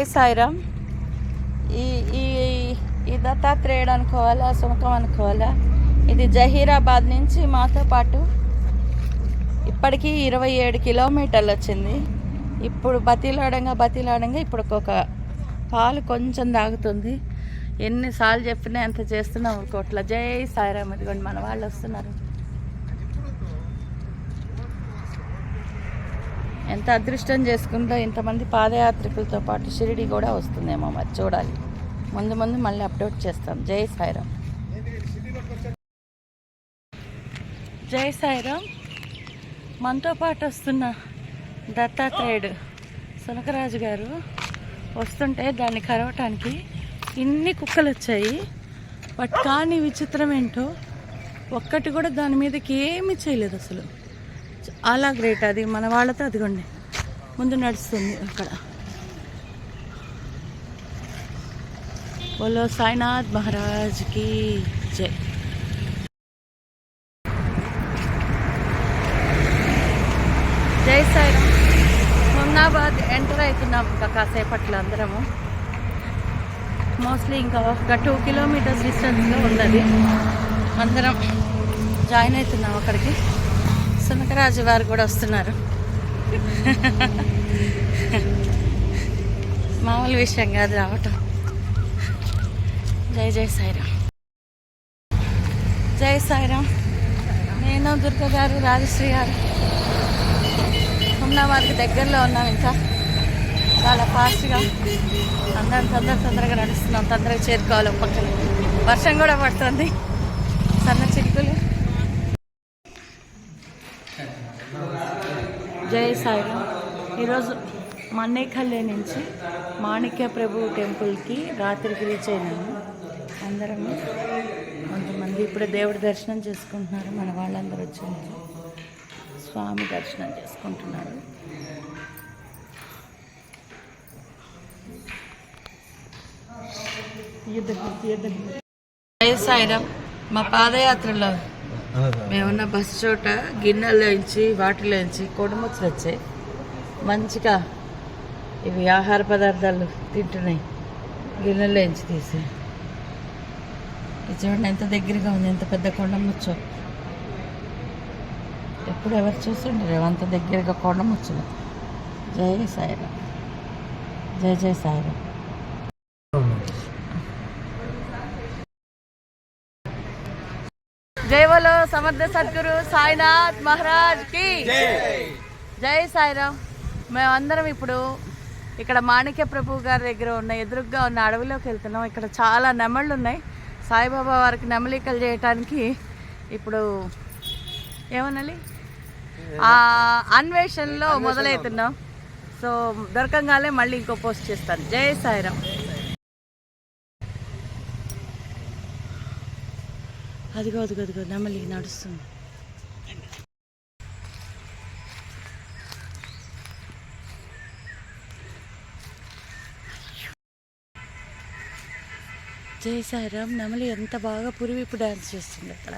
జై సాయిరామ్ ఈ ఈ ఈ దత్తాత్రేయుడు అనుకోవాలా సుముఖం అనుకోవాలా? ఇది జహీరాబాద్ నుంచి మాతో పాటు ఇప్పటికీ ఇరవై ఏడు కిలోమీటర్లు వచ్చింది. ఇప్పుడు బతిలాడంగా బతిలాడంగా ఇప్పుడు ఒక పాలు కొంచెం తాగుతుంది. ఎన్నిసార్లు చెప్పినా ఎంత చేస్తున్నాం కోట్ల జై సాయిరామ్ ఇదిగోండి మన వాళ్ళు వస్తున్నారు. ఎంత అదృష్టం చేసుకుందో ఇంతమంది పాదయాత్రికులతో పాటు షిరిడి కూడా వస్తుందేమో మరి చూడాలి. ముందు ముందు మళ్ళీ అప్డేట్ చేస్తాం. జై సాయిరామ్. జై సాయిరామ్. మనతో పాటు వస్తున్న దత్తాత్రేయుడు సునకరాజు గారు వస్తుంటే దాన్ని కరవటానికి ఇన్ని కుక్కలు వచ్చాయి. బట్ కానీ విచిత్రం ఏంటో ఒక్కటి కూడా దాని మీదకి ఏమీ చేయలేదు అసలు. చాలా గ్రేట్ అది. మన వాళ్ళతో అదిగోండి. ముందు నడుస్తుంది అక్కడ. బోలో సాయినాథ్ మహారాజ్కి జై. జై సాయిరామ్. మొన్నాబాద్ ఎంటర్ అవుతున్నాం ఇంకా కాసేపట్లో అందరము. మోస్ట్లీ ఇంకా ఒక టూ కిలోమీటర్స్ డిస్టెన్స్లో ఉన్నది. అందరం జాయిన్ అవుతున్నాం అక్కడికి. సునకరాజు వారు కూడా వస్తున్నారు. మామూలు విషయం కాదు రావటం. జై జై సాయిరామ్. జై సాయిరామ్. నేను దుర్గ గారు రాజశ్రీ గారు. ఉన్న వారికి దగ్గరలో ఉన్నాం ఇంకా. చాలా ఫాస్ట్గా అందరం తొందర తొందరగా నడుస్తున్నాం. తొందరగా చేరుకోవాలి పక్కన. వర్షం కూడా పడుతుంది. సైడ్. ఈరోజు మన్నేకల్లే నుంచి మాణిక్య ప్రభు టెంపుల్కి రాత్రికి రీచ్ అయినాము అందరము కొంతమంది ఇప్పుడు దేవుడి దర్శనం చేసుకుంటున్నారు. మన వాళ్ళందరూ వచ్చి స్వామి దర్శనం చేసుకుంటున్నారు. జై సాయిరామ్ మా పాదయాత్రలో మేమున్న బస్ చోట గిన్నెలోంచి వాటిలోంచి కొడుముచ్చులు వచ్చాయి. మంచిగా ఇవి ఆహార పదార్థాలు తింటున్నాయి. గిన్నెలోంచి తీసి ఇది చూడండి ఎంత దగ్గరగా ఉంది ఎంత పెద్ద కొండముచ్చు. ఎప్పుడు ఎవరు చూస్తుంటారు? అంత దగ్గరగా కొండముచ్చులు. జై సాయిరా జై జై సాయిరా జై బోలో సమర్థ సద్గురు సాయినాథ్ మహారాజ్కి. జై. సాయిరామ్. మేమందరం ఇప్పుడు ఇక్కడ మాణిక్య ప్రభు గారి దగ్గర ఉన్న ఎదురుగ్గా ఉన్న అడవిలోకి వెళ్తున్నాం. ఇక్కడ చాలా నెమళ్ళు ఉన్నాయి. సాయిబాబా వారికి నెమలికలు చేయటానికి ఇప్పుడు ఏమనాలి? ఆ అన్వేషణలో మొదలవుతున్నాం. సో దొరకంగానే మళ్ళీ ఇంకో పోస్ట్ చేస్తాను. జై సాయిరామ్. అదిగో అదిగో అదిగో నెమలి నడుస్తుంది. జై సాయిరామ్ నెమలి ఎంత బాగా పురివిప్పు డ్యాన్స్ చేస్తుంది అక్కడ.